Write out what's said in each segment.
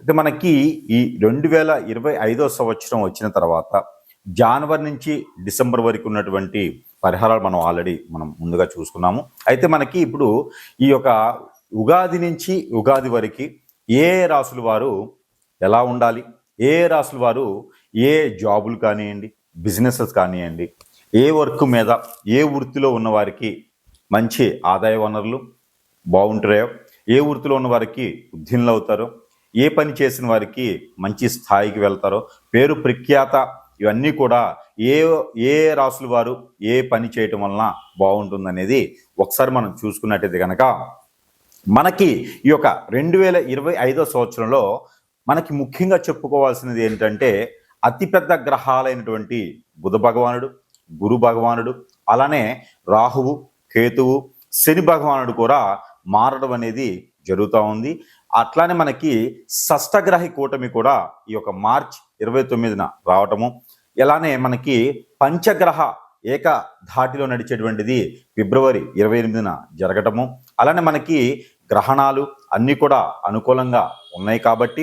అయితే మనకి ఈ రెండు వేల ఇరవై ఐదో సంవత్సరం వచ్చిన తర్వాత జనవరి నుంచి డిసెంబర్ వరకు ఉన్నటువంటి పరిహారాలు మనం ఆల్రెడీ మనం ముందుగా చూసుకున్నాము. అయితే మనకి ఇప్పుడు ఈ యొక్క ఉగాది నుంచి ఉగాది వరకు ఏ రాసుల వారు ఎలా ఉండాలి? ఏ రాసుల వారు ఏ జాబులు కానివ్వండి బిజినెసెస్ కానివ్వండి ఏ వర్క్ మీద ఏ వృత్తిలో ఉన్నవారికి మంచి ఆదాయ వనరులు బాగుంటాయో ఏ వృత్తిలో ఉన్న వారికి అవుతారో ఏ పని చేసిన వారికి మంచి స్థాయికి వెళ్తారో పేరు ప్రఖ్యాత ఇవన్నీ కూడా ఏ ఏ రాసుల వారు ఏ పని చేయటం వలన బాగుంటుందనేది ఒకసారి మనం చూసుకున్నట్టయితే కనుక మనకి ఈ యొక్క రెండు వేల ఇరవై ఐదో సంవత్సరంలో మనకి ముఖ్యంగా చెప్పుకోవాల్సినది ఏంటంటే అతిపెద్ద గ్రహాలైనటువంటి బుధ భగవానుడు గురు భగవానుడు అలానే రాహువు కేతువు శని భగవానుడు కూడా మారడం అనేది జరుగుతూ ఉంది. అట్లానే మనకి షష్టగ్రహి కూటమి కూడా ఈ యొక్క మార్చ్ ఇరవై తొమ్మిదిన రావటము. ఇలానే మనకి పంచగ్రహ ఏక ధాటిలో నడిచేటువంటిది ఫిబ్రవరి ఇరవై ఎనిమిదిన జరగటము. అలానే మనకి గ్రహణాలు అన్నీ కూడా అనుకూలంగా ఉన్నాయి కాబట్టి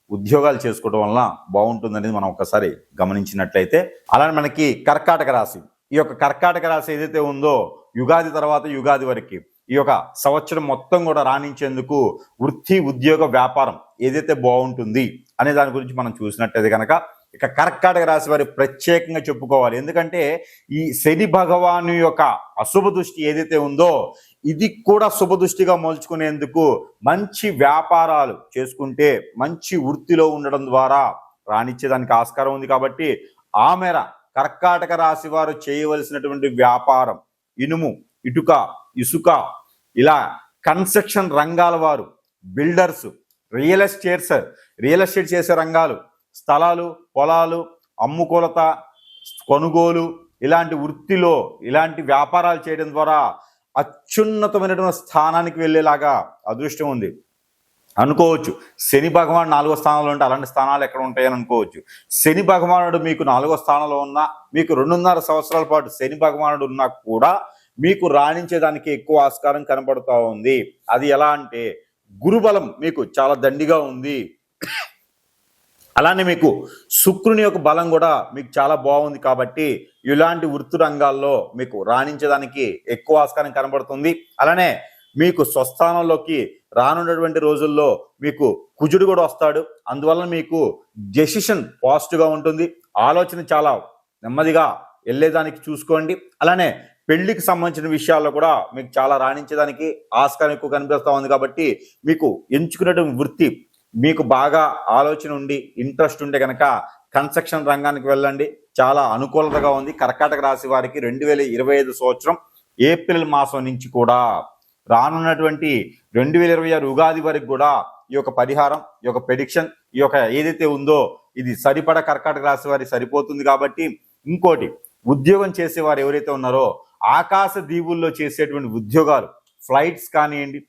ఉద్యోగాలు చేసుకోవడం వల్ల బాగుంటుందనేది మనం ఒకసారి గమనించినట్లయితే అలానే మనకి కర్కాటక రాశి. ఈ యొక్క కర్కాటక రాశి ఏదైతే ఉందో యుగాది తర్వాత యుగాది వరకు ఈ యొక్క సంవత్సరం మొత్తం కూడా రాణించేందుకు వృత్తి ఉద్యోగ వ్యాపారం ఏదైతే బాగుంటుంది అనే దాని గురించి మనం చూసినట్టయితే కనుక ఇక కర్కాటక రాశి వారి ప్రత్యేకంగా చెప్పుకోవాలి. ఎందుకంటే ఈ శని భగవాను యొక్క అశుభ దృష్టి ఏదైతే ఉందో ఇది కూడా శుభదృష్టిగా మలుచుకునేందుకు మంచి వ్యాపారాలు చేసుకుంటే మంచి వృత్తిలో ఉండడం ద్వారా రాణించేదానికి ఆస్కారం ఉంది కాబట్టి ఆ మేర కర్కాటక రాశి వారు చేయవలసినటువంటి వ్యాపారం ఇనుము ఇటుక ఇసుక ఇలా కన్స్ట్రక్షన్ రంగాల వారు builders real estates real estate చేసే రంగాలు స్థలాలు పొలాలు అమ్ముకొలత కొనుగోలు ఇలాంటి వృత్తిలో ఇలాంటి వ్యాపారాలు చేయడం ద్వారా అత్యున్నతమైనటువంటి స్థానానికి వెళ్ళేలాగా అదృష్టం ఉంది. అనుకోవచ్చు. శని భగవాన్ నాలుగో స్థానంలో ఉంటే అలాంటి స్థానాలు ఎక్కడ ఉంటాయని అనుకోవచ్చు. శని భగవానుడు మీకు నాలుగో స్థానంలో ఉన్నా మీకు రెండున్నర సంవత్సరాల పాటు శని భగవానుడు ఉన్నా కూడా మీకు రాణించేదానికి ఎక్కువ ఆస్కారం కనపడుతూ ఉంది. అది ఎలా అంటే గురుబలం మీకు చాలా దండిగా ఉంది. అలానే మీకు శుక్రుని యొక్క బలం కూడా మీకు చాలా బాగుంది కాబట్టి ఇలాంటి వృత్తి రంగాల్లో మీకు రాణించడానికి ఎక్కువ ఆస్కారం కనబడుతుంది. అలానే మీకు స్వస్థానంలోకి రానున్నటువంటి రోజుల్లో మీకు కుజుడు కూడా వస్తాడు. అందువల్ల మీకు డెసిషన్ పాజిటివ్గా ఉంటుంది. ఆలోచన చాలా నెమ్మదిగా వెళ్ళేదానికి చూసుకోండి. అలానే పెళ్ళికి సంబంధించిన విషయాల్లో కూడా మీకు చాలా రాణించేదానికి ఆస్కారం ఎక్కువ కనిపిస్తూ ఉంది కాబట్టి మీకు ఎంచుకునేటువంటి వృత్తి మీకు బాగా ఆలోచన ఉండి ఇంట్రెస్ట్ ఉంటే కనుక కన్స్ట్రక్షన్ రంగానికి వెళ్ళండి. చాలా అనుకూలతగా ఉంది. కర్కాటక రాశి వారికి రెండు వేల ఇరవై ఐదు సంవత్సరం ఏప్రిల్ మాసం నుంచి కూడా రానున్నటువంటి రెండు వేల ఇరవై ఆరు ఉగాది వరకు కూడా ఈ యొక్క పరిహారం ఈ యొక్క ప్రెడిక్షన్ ఈ యొక్క ఏదైతే ఉందో ఇది సరిపడ కర్కాటక రాశి వారికి సరిపోతుంది కాబట్టి ఇంకోటి ఉద్యోగం చేసేవారు ఎవరైతే ఉన్నారో ఆకాశ దీవుల్లో చేసేటువంటి ఉద్యోగాలు ఫ్లైట్స్ కానివ్వండి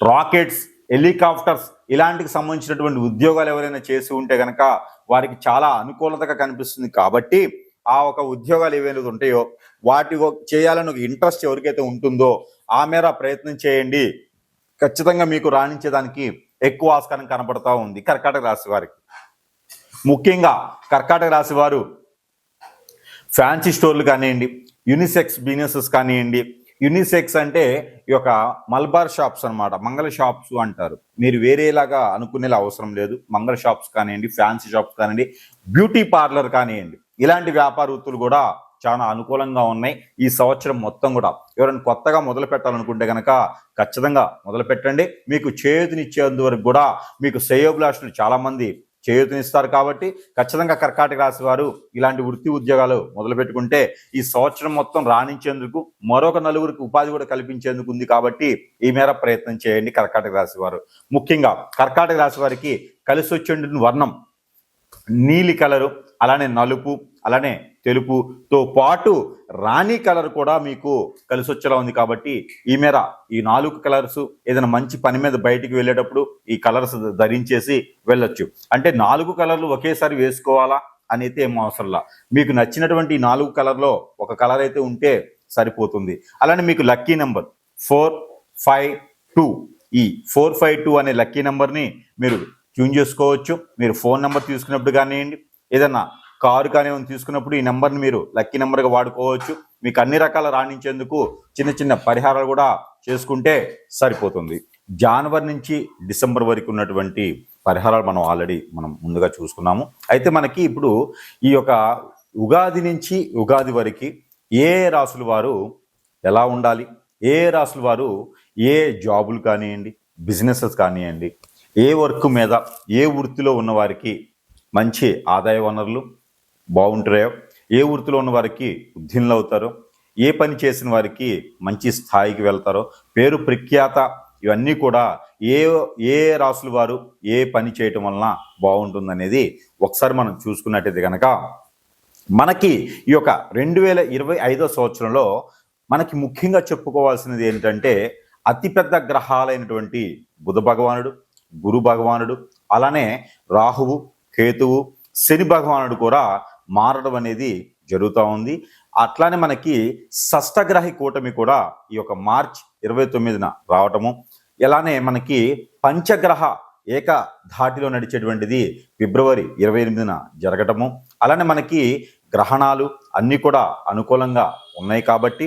రాకెట్స్ హెలికాప్టర్స్ ఇలాంటికి సంబంధించినటువంటి ఉద్యోగాలు ఎవరైనా చేసి ఉంటే కనుక వారికి చాలా అనుకూలతగా కనిపిస్తుంది కాబట్టి ఆ ఒక ఉద్యోగాలు ఏవైనా ఉంటాయో వాటి చేయాలని ఒక ఇంట్రెస్ట్ ఎవరికైతే ఉంటుందో ఆ మేర ప్రయత్నం చేయండి. ఖచ్చితంగా మీకు రాణించేదానికి ఎక్కువ ఆస్కారం కనపడతా ఉంది కర్కాటక రాశి వారికి. ముఖ్యంగా కర్కాటక రాశి వారు ఫ్యాన్సీ స్టోర్లు కానివ్వండి యూనిసెక్స్ బిజినెసెస్ కానివ్వండి యూనిసెక్స్ అంటే ఈ యొక్క మల్బార్ షాప్స్ అన్నమాట. మంగళ షాప్స్ అంటారు. మీరు వేరేలాగా అనుకునేలా అవసరం లేదు. మంగళ షాప్స్ కానివ్వండి ఫ్యాన్సీ షాప్స్ కానివ్వండి బ్యూటీ పార్లర్ కానివ్వండి. ఇలాంటి వ్యాపార వృత్తులు కూడా చాలా అనుకూలంగా ఉన్నాయి. ఈ సంవత్సరం మొత్తం కూడా. ఎవరైనా కొత్తగా మొదలు పెట్టాలనుకుంటే కనుక ఖచ్చితంగా మొదలు పెట్టండి. మీకు చేతినిచ్చేందు వరకు కూడా మీకు శ్రేయోభిలాషులు చాలా చాలామంది చేయూతనిస్తారు కాబట్టి ఖచ్చితంగా కర్కాటక రాశి వారు ఇలాంటి వృత్తి ఉద్యోగాలు మొదలుపెట్టుకుంటే ఈ సంవత్సరం మొత్తం రాణించేందుకు మరొక నలుగురికి ఉపాధి కూడా కల్పించేందుకు ఉంది కాబట్టి ఈ మేర ప్రయత్నం చేయండి కర్కాటక రాశి వారు. ముఖ్యంగా కర్కాటక రాశి వారికి కలిసి వచ్చే వర్ణం నీలి కలరు అలానే నలుపు అలానే తెలుపుతో పాటు రాణి కలర్ కూడా మీకు కలిసి వచ్చేలా ఉంది కాబట్టి ఈ మేర ఈ నాలుగు కలర్స్ ఏదైనా మంచి పని మీద బయటికి వెళ్ళేటప్పుడు ఈ కలర్స్ ధరించేసి వెళ్ళొచ్చు. అంటే నాలుగు కలర్లు ఒకేసారి వేసుకోవాలా అనేది ఏం అవసరంలా మీకు నచ్చినటువంటి నాలుగు కలర్లో ఒక కలర్ అయితే ఉంటే సరిపోతుంది. అలానే మీకు lucky number four five two. ఈ ఫోర్ ఫైవ్ టూ అనే లక్కీ నెంబర్ని మీరు ట్యూన్ చేసుకోవచ్చు. మీరు ఫోన్ నెంబర్ తీసుకున్నప్పుడు కానివ్వండి ఏదన్నా కారు కానివ్వండి తీసుకున్నప్పుడు ఈ నెంబర్ని మీరు లక్కీ నెంబర్గా వాడుకోవచ్చు. మీకు అన్ని రకాల రాణించేందుకు చిన్న చిన్న పరిహారాలు కూడా చేసుకుంటే సరిపోతుంది. జనవరి నుంచి డిసెంబర్ వరకు ఉన్నటువంటి పరిహారాలు మనం ఆల్రెడీ మనం ముందుగా చూసుకున్నాము. అయితే మనకి ఇప్పుడు ఈ యొక్క ఉగాది నుంచి ఉగాది వరకు ఏ రాసుల వారు ఎలా ఉండాలి? ఏ రాసుల వారు ఏ జాబులు కానివ్వండి బిజినెసెస్ కానివ్వండి ఏ వర్క్ మీద ఏ వృత్తిలో ఉన్నవారికి మంచి ఆదాయ వనరులు బాగుంటారో ఏ వృత్తిలో ఉన్న వారికి ఉద్దీనులు అవుతారో ఏ పని చేసిన వారికి మంచి స్థాయికి వెళ్తారో పేరు ప్రఖ్యాత ఇవన్నీ కూడా ఏ ఏ రాసుల వారు ఏ పని చేయటం వలన బాగుంటుందనేది ఒకసారి మనం చూసుకున్నట్టయితే కనుక మనకి ఈ యొక్క రెండు వేల ఇరవై ఐదో సంవత్సరంలో మనకి ముఖ్యంగా చెప్పుకోవాల్సినది ఏంటంటే అతిపెద్ద గ్రహాలైనటువంటి బుధ భగవానుడు గురు భగవానుడు అలానే రాహువు కేతువు శని భగవానుడు కూడా మారడం అనేది జరుగుతూ ఉంది. అట్లానే మనకి షష్టగ్రహి కూటమి కూడా ఈ యొక్క మార్చ్ ఇరవై తొమ్మిదిన రావటము. ఇలానే మనకి పంచగ్రహ ఏక ధాటిలో నడిచేటువంటిది ఫిబ్రవరి ఇరవై ఎనిమిదిన జరగటము. అలానే మనకి గ్రహణాలు అన్నీ కూడా అనుకూలంగా ఉన్నాయి కాబట్టి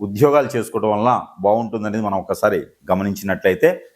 ఉద్యోగాలు చేసుకోవడం వలన బాగుంటుందనేది మనం ఒకసారి గమనించినట్లయితే